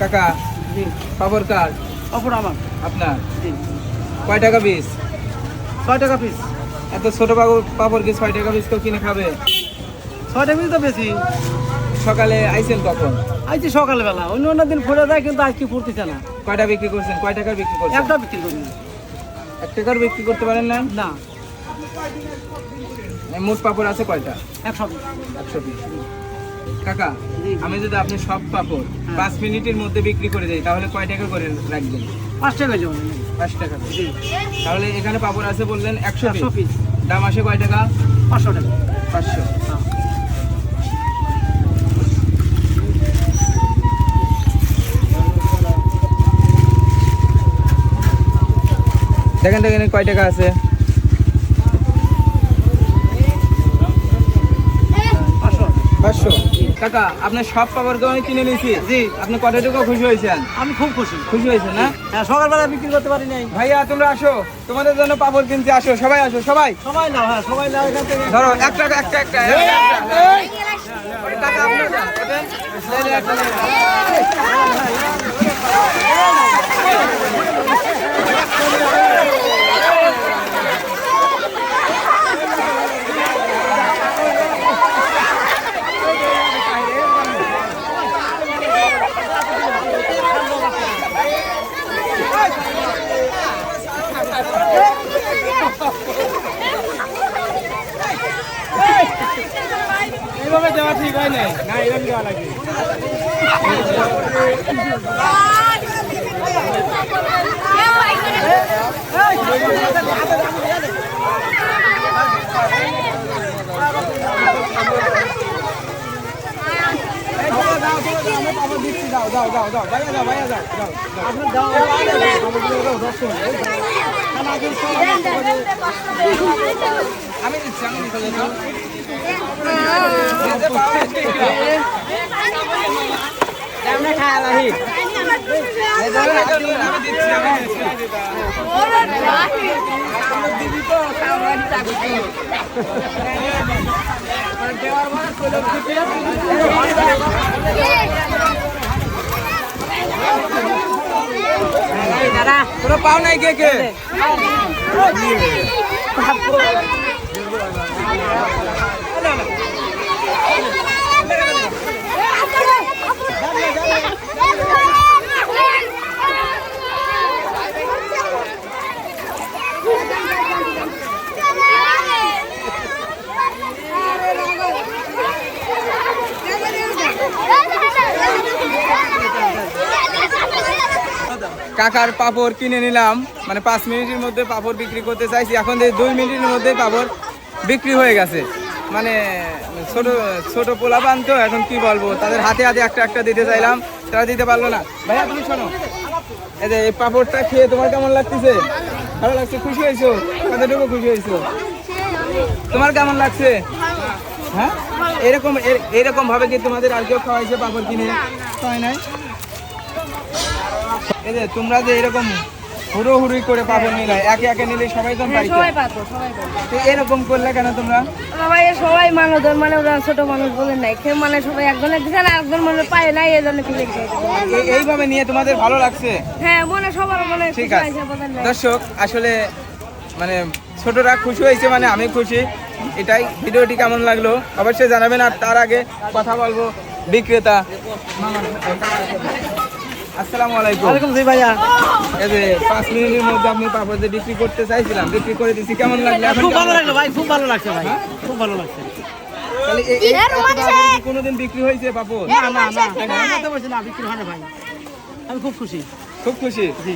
কাকা খবর কার? অপর আমার। আপনার? কয় টাকা পিস ছয় টাকা পিস এত ছোট পাপড় কি ছয় টাকা পিস কেউ কিনে খাবে? ছয় টাকা পিস তো বেশি। সকালে আইছেন কখন? আজকে সকালবেলা অন্য অন্য দিন ফুটে যায় কিন্তু আজকে ফুটতেছে না। কয়টা বিক্রি করছেন? কয় টাকার বিক্রি করছেন? একটা বিক্রি করি না। এক টাকার বিক্রি করতে পারেন না? না। মোট পাপড় আছে কয়টা? একশো একশো পিস কাকা আমি যদি আপনি সব পাপড় হ্যাঁ। পাঁচ মিনিটের মধ্যে বিক্রি করে দেই তাহলে কয় টাকা করে রাখবেন? পাঁচ টাকা জমা পাঁচ টাকা তাহলে এখানে পাপড় আছে বললেন একশো পিস দাম আসে কয় টাকা? পাঁচশো টাকা। পাঁচশো। দেখেন দেখেন কয় টাকা আছে? পাঁচশো। পাঁচশো। কাকা আপনার সব পাপড়কে আমি কিনে নিয়েছি। জি। আপনি কত টাকা খুশি হয়েছেন? আমি খুব খুশি। খুশি হয়েছেন না? হ্যাঁ সকালবেলা বিক্রি করতে পারি নাই। ভাইয়া তোমরা আসো। তোমাদের জন্য পাপড় কিনতে আসো। সবাই আসো সবাই। সবাই না হ্যাঁ সবাই না এখান থেকে। ধরো একটা একটা একটা টাকা আপনার এইভাবে দেওয়া ঠিক হয় নাই না এরকম দেওয়া লাগে দাও দাও দাও দাও ভাইয়া দাও ভাইয়া দাও দাও দাও। আমি দিচ্ছি আমি দিচ্ছি দাও। আমি দিচ্ছি আমি দিচ্ছি তোরা পাও নাই। কে কে কাকার পাপড় কিনে নিলাম। মানে পাঁচ মিনিটের মধ্যে পাপড় বিক্রি করতে চাইছি। এখন দেখি দুই মিনিটের মধ্যে পাপড় বিক্রি হয়ে গেছে। মানে ছোট ছোট পোলাপান তো এখন কি বলব, তাদের হাতে হাতে একটা একটা দিতে চাইলাম, তারা দিতে পারল না। ভাইয়া, তুমি শোনো। এই যে এই পাপড়টা খেয়ে তোমার কেমন লাগতেছে? ভালো লাগছে? খুশি হয়েছো? কতটুকু খুশি হয়েছো? তোমার কেমন লাগছে? হ্যাঁ? এরকম, এর- এরকম ভাবে কি তোমাদের আর কেউ খাওয়াইছে পাপড় কিনে? খাওয়াই নাই? এই যে তোমরা যে এরকম হুড়োহুড়ি করে পাপড় নিলে একে একে নিলে সবাই তো পাইতো সবাই পাতো সবাই তো এরকম করলে কেন তোমরা? সবাই সবাই মানুষ মানে ওরা ছোট মানুষ বলে নাই। কেউ মানে সবাই একজনের দিচ্ছে না একজন মানে পায় নাই এই জন্য কিনে খেয়েছে এ- এইভাবে নিয়ে তোমাদের ভালো লাগছে? হ্যাঁ মনে সবার মনে ঠিক আছে। হয়। দর্শক আসলে মানে ছোটরা খুশি হয়েছে মানে আমি খুশি। এটাই ভিডিওটি কেমন লাগল অবশ্যই জানাবেন। আর তার আগে কথা বলব বিক্রেতা। আসসালামু আলাইকুম ওয়ালাইকুম জি ভাইয়া এই যে পাঁচ মিনিটের মধ্যে আপনি পাপড় যে বিক্রি করতে চাইছিলাম বিক্রি করে দিছি কেমন লাগল খুব ভালো লাগল? ভাই খুব ভালো লাগছে ভাই খুব ভালো লাগছে তাহলে এই- কোনোদিন বিক্রি হয়েছে পাপড় না না না না বিক্রি হয় না ভাই আমি খুব খুশি খুব খুশি জি